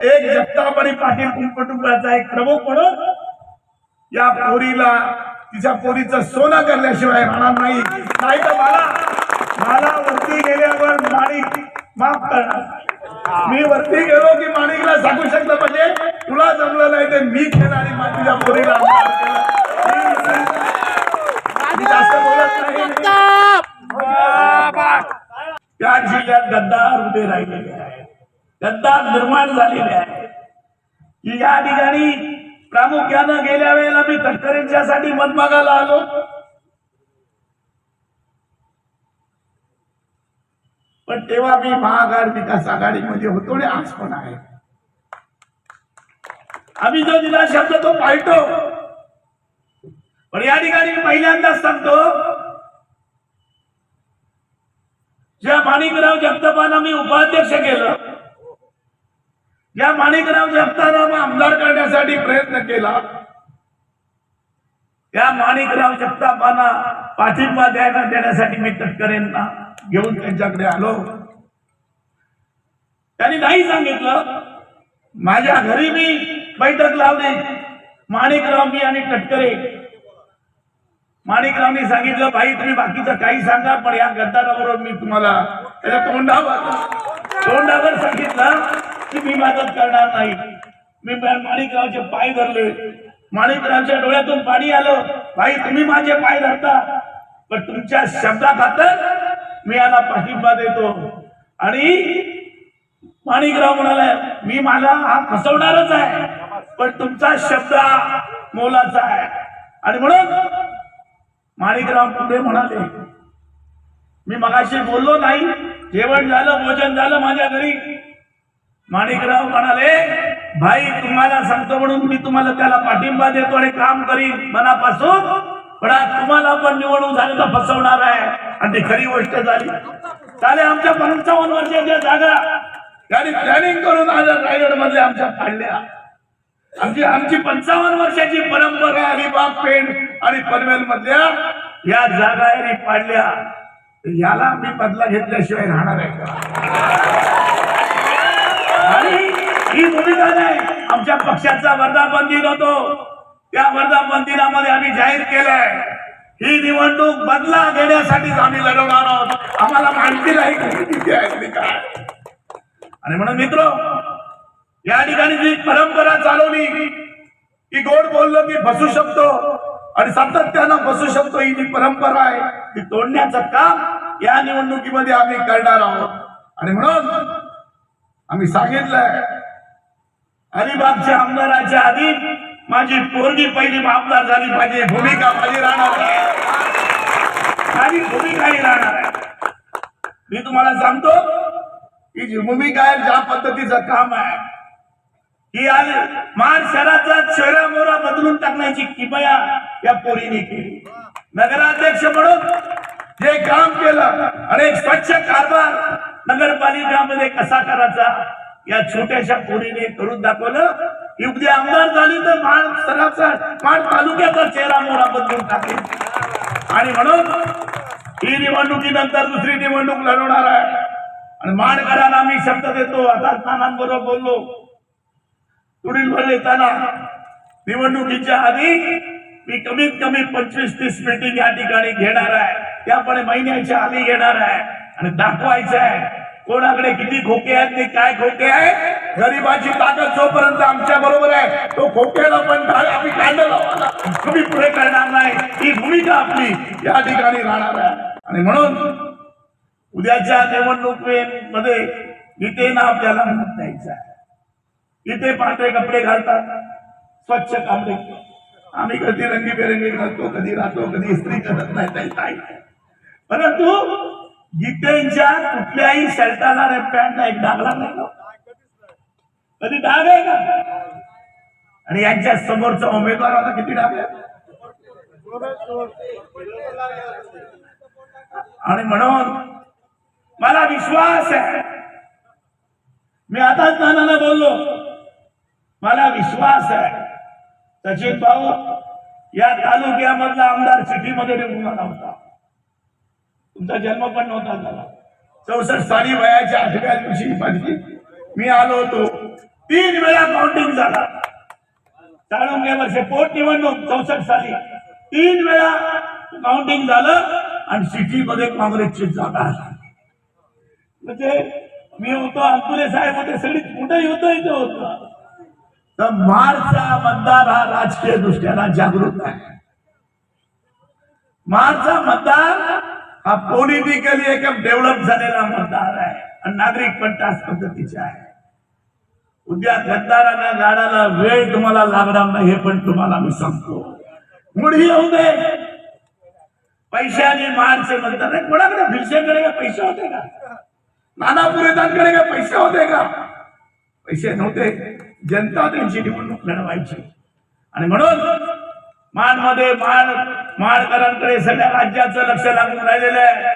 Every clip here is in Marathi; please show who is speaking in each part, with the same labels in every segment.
Speaker 1: एक जगताप आणि पाटील कुंपटुंबाचा एक प्रमुख म्हणून या पोरीला तिच्या पोरीचं सोनं करल्याशिवाय राहणार नाही. नाही तर मला मला वरती गेल्यावर माणिक माफ करणार. मी वरती गेलो की माणिकला सांगू शकलं म्हणजे तुला जमलं नाही तर मी केलं आणि तुझ्या पोरीला जास्त बोलत नाही. त्या जिल्ह्यात गद्दार उभे राहिलेले आहेत. गद्दा निर्माण झालेले आहे. की या ठिकाणी प्रामुख्यानं गेल्या वेळेला मी तटकरेंच्यासाठी मत मागायला आलो. पण तेव्हा मी महागार विकास आघाडीमध्ये होतो आणि आज पण आहे. आम्ही जो दिला शब्द तो पाळतो. पण या ठिकाणी मी पहिल्यांदाच सांगतो ज्या माणिकराव जगतापांना मी उपाध्यक्ष केलं या माणिकराव जगताराम आमदार करण्यासाठी प्रयत्न केला. त्या माणिकराव जगतापांना पाठिंबा द्यायला देण्यासाठी मी तटकरेंना घेऊन त्यांच्याकडे आलो. त्यांनी नाही सांगितलं माझ्या घरी मी बैठक लावली. माणिकराव मी आणि तटकरे. माणिकरावनी सांगितलं भाई तुम्ही बाकीचं काही सांगा पण या गद्दाराबरोबर मी तुम्हाला त्याच्या तोंडावर तोंडावर सांगितलं. की मी मदत करणार नाही. मी माणिकरावचे पाय धरले. माणिकरावच्या डोळ्यातून पाणी आलं. भाई तुम्ही माझे पाय धरता. पण तुमच्या शब्दा खातर मी याला पाठिंबा देतो. आणि माणिकराव म्हणाला मी मला हा फसवणारच आहे पण तुमचा शब्द मोलाचा आहे. आणि म्हणून माणिकराव पुढे म्हणाले मी मगाशी बोललो नाही. जेवण झालं भोजन झालं माझ्या घरी. माणिकराव म्हणाले भाई तुम्हाला सांगतो म्हणून मी तुम्हाला त्याला पाठिंबा देतो आणि काम करीन मनापासून. पण आज तुम्हाला पण निवडणूक झाली तर फसवणार आहे. आणि ती खरी गोष्ट झाली. चालेल आमच्या पंचावन्न वर्षाच्या जागा. त्याने प्लॅनिंग करून आज रायगड मधल्या आमच्या काढल्या आमची आमची पंचावन्न वर्षाची परंपरा अलिबाग पेंड आणि पनवेल मधल्या या जागा पाडल्या. याला मी बदला घेतल्याशिवाय राहणार आहे का? आणि ही भूमिका नाही आमच्या पक्षाचा वर्धापन दिन होतो. त्या वर्धापन दिनामध्ये आम्ही जाहीर केलंय ही निवडणूक बदला घेण्यासाठीच आम्ही लढवणार आहोत. आम्हाला माहिती नाही आणि काय. आणि म्हणून मित्र या ठिकाणी जी परंपरा चालवली की गोड बोललो की फसू शकतो आणि सातत्यानं फसू शकतो ही जी परंपरा आहे ती तोडण्याचं काम या निवडणुकीमध्ये आम्ही करणार आहोत. आणि म्हणून आम्ही सांगितलंय. अलिबागच्या आमदाराच्या आधी माझी पोरगी पहिली आमदार झाली पाहिजे भूमिका माझी राहणार माझी भूमिका ही राहणार आहे. मी तुम्हाला सांगतो ही जी भूमिका आहे ज्या पद्धतीचं काम आहे ही आज महाड शहराचा चेहरा मोहरा बदलून टाकण्याची किमया या पोरीने केली. नगराध्यक्ष म्हणून जे काम केलं आणि स्वच्छ कारभार नगरपालिकामध्ये कसा करायचा? या छोट्याशा पोरीने करून दाखवलं. युगदी आमदार झाली तर महाड शहराचा माळ तालुक्याचा चेहरा मोरा बदलून टाकेल. आणि म्हणून ही निवडणुकीनंतर दुसरी निवडणूक लढवणार आहे. आणि माणकरांना आम्ही शब्द देतो. आता नानांबरोबर बोललो. पुढील भर येताना निवडणुकीच्या आधी मी कमीत कमी पंचवीस तीस मिटिंग या ठिकाणी घेणार आहे. त्यापणे महिन्याच्या आधी घेणार आहे. आणि दाखवायचं आहे कोणाकडे किती खोके आहेत ते काय खोके आहे गरीबाची ताकद जोपर्यंत आमच्या बरोबर आहे तो खोक्याला पण आम्ही कांदा लावायला. तुम्ही पुढे करणार नाही. ही भूमिका आपली. या ठिकाणी राहणार आहे. आणि म्हणून उद्याच्या निवडणुकीमध्ये गीतेनं आपल्याला मत द्यायचं आहे. इथे पांढरे कपडे घालतात स्वच्छ कपडे. आम्ही कधी रंगीबेरंगी घालतो कधी राहतो कधी इस्त्री करत नाही. परंतु गीतेंच्या कुठल्याही शर्टाला रे पॅन्टला एक डागला नाही कधी डाग आहे का? आणि यांच्या समोरचा उमेदवार आता किती डाग आणि म्हणून मला विश्वास आहे. मी आताच नानाला बोललो. मला विश्वास आहे. सचिन भाऊ या तालुक्यामधला आमदार सिटीमध्ये निवडून आला होता. तुमचा जन्म पण नव्हता झाला. चौसष्ट साली वयाच्या आठव्या दिवशी माझी मी आलो होतो. तीन वेळा काउंटिंग झाला. जाणून वर्षे पोटनिवडणूक निवडणूक चौसष्ट साली. तीन वेळा काउंटिंग झालं आणि सिटीमध्ये काँग्रेसची जागा म्हणजे मी होतो अंतुले साहेब होते सगळी कुठे युद्ध इथं होतं. तर मारचा मतदार हा राजकीय दृष्ट्याला जागृत आहे. मारचा मतदार हा पॉलिटिकली एकदम डेव्हलप झालेला मतदार आहे. आणि नागरिक पण त्याच पद्धतीचे आहे. उद्या गद्दारांना गाडाला वेळ तुम्हाला लागणार नाही हे पण तुम्हाला मी सांगतो. मुढी येऊ दे. पैशाने मारचे म्हणतात नाही, कोणाकडे? भिलशेकडे का? पैसे होते का? नाना पुरेतांकडे का? पैसे होते का? पैसे नव्हते. जनता त्यांची निवडणूक लढवायची. आणि म्हणून मानमध्ये माण माणकरांकडे सगळ्या राज्याचं लक्ष लागून राहिलेलं आहे.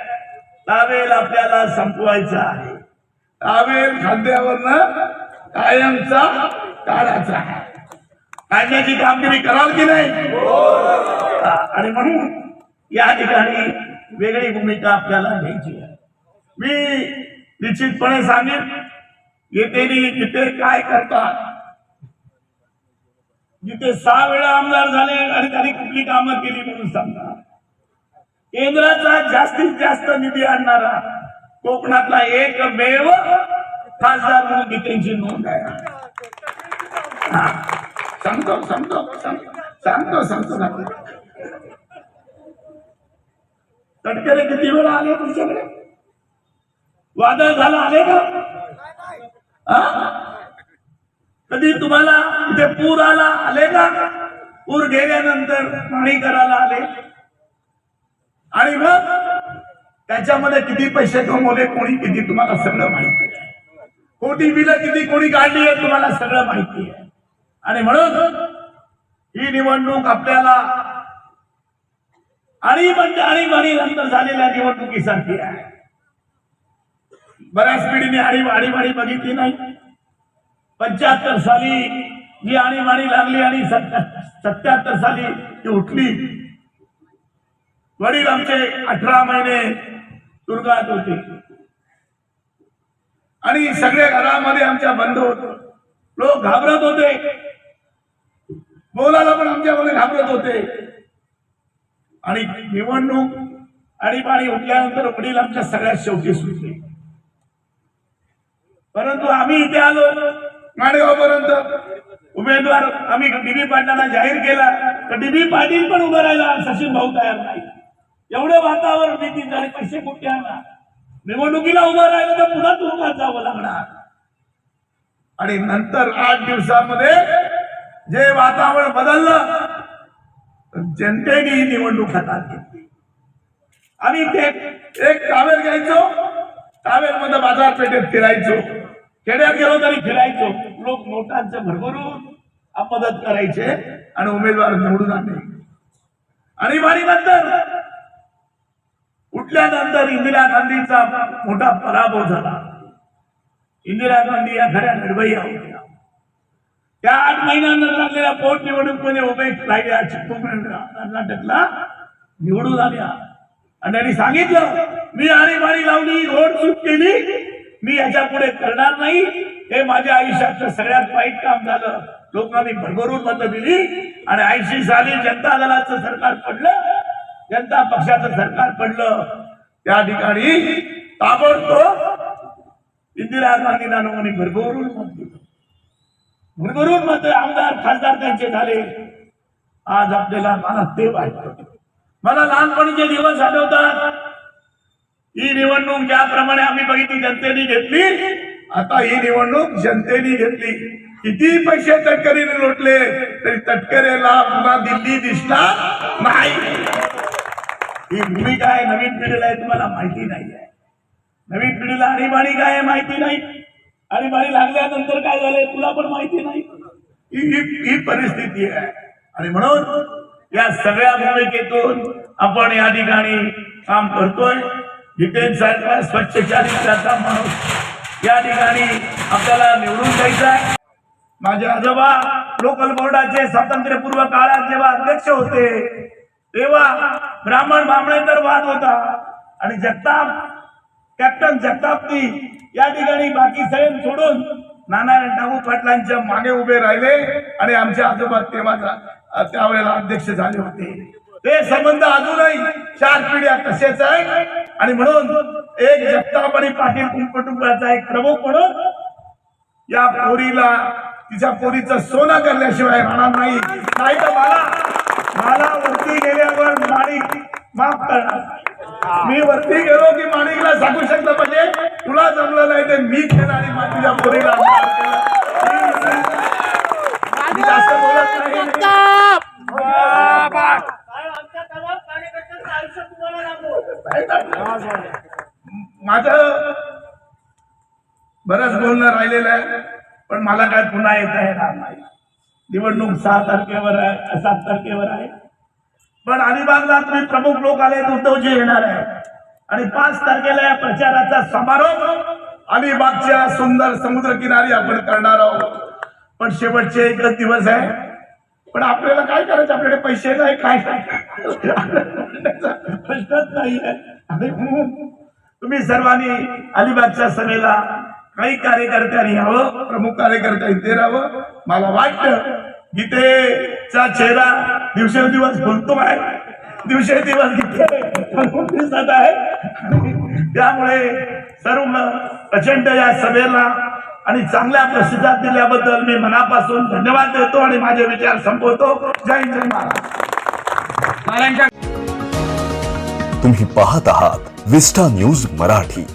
Speaker 1: तावेल आपल्याला संपवायचा आहे. तावेल खाद्यावरनं कायमचा काढायचा आहे. काढण्याची कामगिरी कराल की नाही? आणि म्हणून या ठिकाणी वेगळी भूमिका आपल्याला घ्यायची आहे. मी निश्चितपणे सांगेन येते तिथे काय करतात जिथे सहा वेळा आमदार झाले आणि त्यांनी कुठली कामं केली म्हणून सांगतात केंद्राचा जास्तीत जास्त निधी आणणारा कोकणातला एकमेव खासदार म्हणून गीतेची नोंद आहे. सांगतो सांगतो सांगतो सांगतो सांगतो तटकरे किती वेळा आले तुमच्याकडे? वादळ झालं आले का? कधी तुम्हाला इथे पूर आला आले का? पूर गेल्यानंतर पाणी करायला आले. आणि मग त्याच्यामध्ये किती पैसे कमवले कोणी किती तुम्हाला सगळं माहिती आहे. कोटी बिलं किती कोणी काढली आहे तुम्हाला सगळं माहिती आहे. आणि म्हणून ही निवडणूक आपल्याला आणि म्हणजे नंतर झालेल्या निवडणुकीसारखी आहे. बऱ्याच पिढीने आणि आणीबाणी बघितली नाही. पंच्याहत्तर साली जी आणीबाणी लागली आणि सत्याहत्तर साली ती उठली. वडील आमचे अठरा महिने तुरुंगात होते. आणि सगळे घरामध्ये आमच्या बंद होत. लोक घाबरत होते. बोलायला पण आमच्यामध्ये घाबरत होते. आणि निवडणूक आणि पाणी उठल्यानंतर वडील आमच्या सगळ्यात शेवटी सुटले. परंतु आम्ही इथे आलो. माणगावपर्यंत. उमेदवार आम्ही डीबी पाटलांना जाहीर केला. तर डीबी पाटील पण उभं राहिला. सचिन भाऊ तयार नाही. एवढं वातावरण भीती झाले पैसे कुठे आणणार निवडणुकीला उभं राहिलं तर पुन्हा तुरुंगात जावं लागणार. आणि नंतर आठ दिवसामध्ये जे वातावरण बदललं जनतेने ही निवडणूक हातात घेतली. आम्ही ते एक कावेर घ्यायचो. कावेरमध्ये बाजारपेठेत फिरायचो. खेड्यात गेलो तरी फिरायचो. लोक नोटांचं भरभरून मदत करायचे आणि उमेदवार निवडून आणले. आणि वारी उठल्यानंतर इंदिरा गांधीचा मोठा पराभव झाला. इंदिरा गांधी या खऱ्या निर्भया होत्या त्या आठ महिन्यानंतर लागलेल्या पोटनिवडणुकीमध्ये उभे राहिल्या चित्तूर कर्नाटकला निवडून आल्या. आणि त्यांनी सांगितलं मी आणीबाणी लावली रोड सुट केली मी याच्यापुढे करणार नाही. हे माझ्या आयुष्यातलं सगळ्यात वाईट काम झालं. लोकांनी भरभरून मतं दिली आणि ऐंशी साली जनता दलाचं सरकार पडलं जनता पक्षाचं सरकार पडलं. त्या ठिकाणी ताबडतोब इंदिरा गांधींना लोकांनी भरभरून मत दिलं. भरभरून मत आमदार खासदार त्यांचे झाले. आज आपल्याला मला ते वाटत. मला लहानपणीचे दिवस आठवतात. ही निवडणूक ज्याप्रमाणे आम्ही बघितली जनतेने घेतली आता ही निवडणूक जनतेने घेतली. किती पैसे तटकरीने लोटले तरी तटकरेला पुन्हा दिल्ली दिसला नाही. ही भूमिका आहे नवीन पिढीला आहे तुम्हाला माहिती नाही आहे. नवीन पिढीला आणीबाणी काय आहे माहिती नाही. आणीबाणी लागल्यानंतर काय झालंय तुला पण माहिती नाही. ही ही- ही परिस्थिती आहे. आणि म्हणून या सगळ्या भूमिकेतून आपण या ठिकाणी काम करतोय. जितेन सारखा स्वच्छ चारित्र्याचा माणूस या ठिकाणी आपल्याला निवडून द्यायचा आहे. माझे आजोबा लोकल बोर्डाचे स्वातंत्र्यपूर्व काळात जेव्हा अध्यक्ष होते तेव्हा ब्राह्मण बामणेतर वाद होता. आणि जगताप कॅप्टन जगतापनी या ठिकाणी बाकी सैन सोडून नानारायण डाऊ पाटलांच्या मागे उभे राहिले. आणि आमचे आजोबा तेव्हा त्यावेळेला अध्यक्ष झाले होते. ते संबंध अजूनही चार पिढ्या तसेच आहेत. आणि म्हणून एक जगताप आणि पाटील कुटुंबाचा एक प्रमुख म्हणून या पोरीला तिच्या पोरीचं सोनं करण्याशिवाय राहणार नाही. नाही तर मला मला वरती गेल्यावर माणिक माफ करणार. मी वरती गेलो की माणिकला सांगू शकतो म्हणजे तुला जमलं नाही ते मी केलं आणि तुझ्या पोरीला जास्त बोलत नाही
Speaker 2: काय आमच्या गावात कार्यकर्त्यांचं आयुष्य तुम्हाला लागू
Speaker 1: माझं बरंच बोलणं राहिलेलं आहे पण मला काय पुन्हा येता येणार नाही. निवडणूक सहा तारखेवर आहे सात तारखेवर आहे? पण अलिबागला तुम्ही प्रमुख लोक आले उद्धवजी येणार आहे. आणि पाच तारखेला या प्रचाराचा समारोप अलिबागच्या सुंदर समुद्र किनारी आपण करणार आहोत. पण शेवटचे एकच दिवस आहे. पण आपल्याला काय करायचं? आपल्याकडे पैसे नाही काय प्रश्नच नाही आणि तुम्ही सर्वांनी अलिबागच्या सभेला काही कार्यकर्त्यांनी यावं प्रमुख कार्यकर्त्यांनी इथे राहावं. मला वाटतं गीतेचा चेहरा दिवसेंदिवस बोलतो आहे. दिवसेंदिवस गीते दिसत आहे. त्यामुळे सर्व प्रचंड या सभेला आणि चांगल्या प्रसिद्धात दिल्याबद्दल मी मनापासून धन्यवाद देतो आणि माझे विचार संपवतो. जय हिंद जय महाराज.
Speaker 3: तुम्ही पाहत आहात विस्टा न्यूज मराठी.